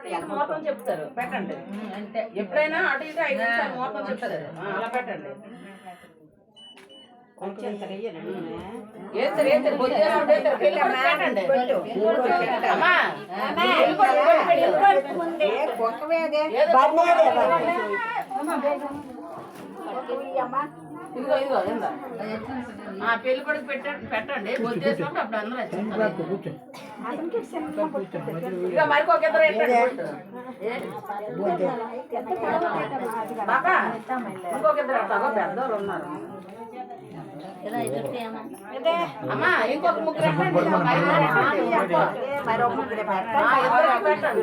ముహూర్తం చెప్తారు? పెట్టండి. అంతే. ఎప్పుడైనా అటు ఇటు ఐదు నిమిషాలు ముహూర్తం చెప్తారు. అలా పెట్టండి. పెట్టండి. ఇదిగో ఇదిగో ఇందా. ఆ పెళ్ళి కొడుకు పెట్టండి. అప్పుడు అందరూ ఇక ఇద్దరు బాబా ఇంకొక ఇద్దరు అట్టాగో పెద్దోళ్ళు ఉన్నారు. అమ్మా ఇంకొక ముగ్గురు పెట్టండి.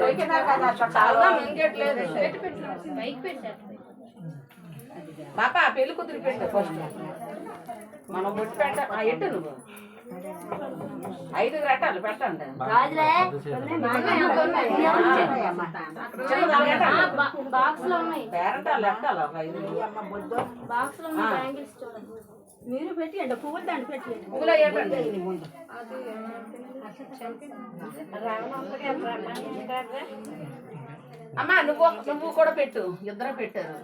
పాప పెళ్ళి కూతురు పెట్టు ఫస్ట్ మనం బొట్టు పెట్ట ఆ, ఎట్టు నువ్వు? ఐదుగురు పెట్టాలి పెట్టండి. బాక్స్లో ఉన్నాయి పేరంటాలు పెట్టాలి ఒక ఐదుగురు బాక్స్లో ఉన్నాయి బ్యాంగిల్స్ చూడండి. మీరు పెట్టండి పువ్వులు దాంట్లో పెట్టండి? అమ్మా నువ్వు నువ్వు కూడా పెట్టు ఇద్దరు పెట్టారు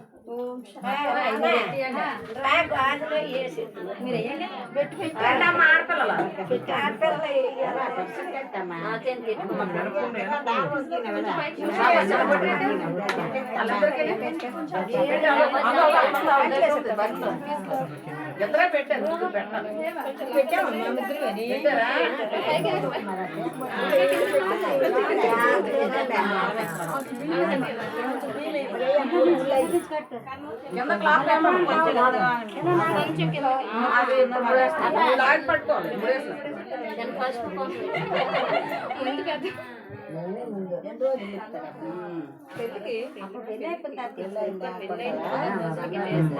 ఇద్దరే పెట్టారు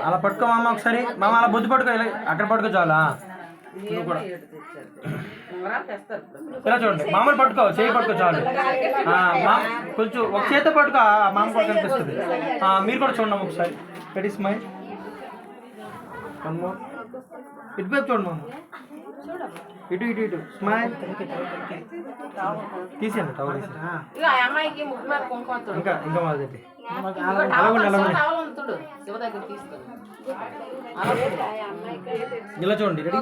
అలా పట్టుకో మామ ఒకసారి. మామ అలా బుద్ధి పట్టుకో అక్కడ పట్టుకో చాలా. నువ్వు కూడా. ఇలా చూడండి. మామూలు పట్టుకో చేయి పట్టుకో చాలు. ఆ, మా కొంచెం ఒక చేత పట్టుకో ఆ మామ కూడా కనిపిస్తుంది. ఆ, మీరు కూడా చూడండి ఒకసారి. రెడీ స్మైల్ వన్ మోర్ ఇటువైపు చూడండి మామ. ఇటు ఇటు ఇటు. స్మైల్ తీసేయండి టవల్. ఇక. ఇంకా ఇంకా మాది ఇదిగో అలాగే టవల్ అలాగే ఉంది, టవల్ ఉంది తుడు. శివ దగ్గర తీసుకో. అలా తుడు. ఇలా చూడండి రెడీ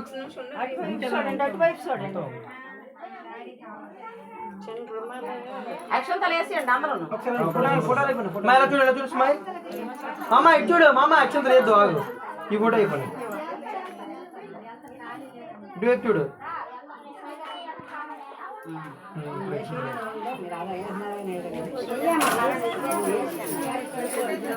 అక్షంతలు వేసేయండి అందరూ ఇలా చూడు ఇలా చూడు స్మైల్ మామ ఇటు చూడు మామ యాక్షన్ లేదు ఆగు. ఈ ఫోటో అయిపోయి చూడు. ఉమ్,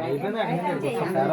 అయిపోయిందా? అడిగింది. ఒకసారి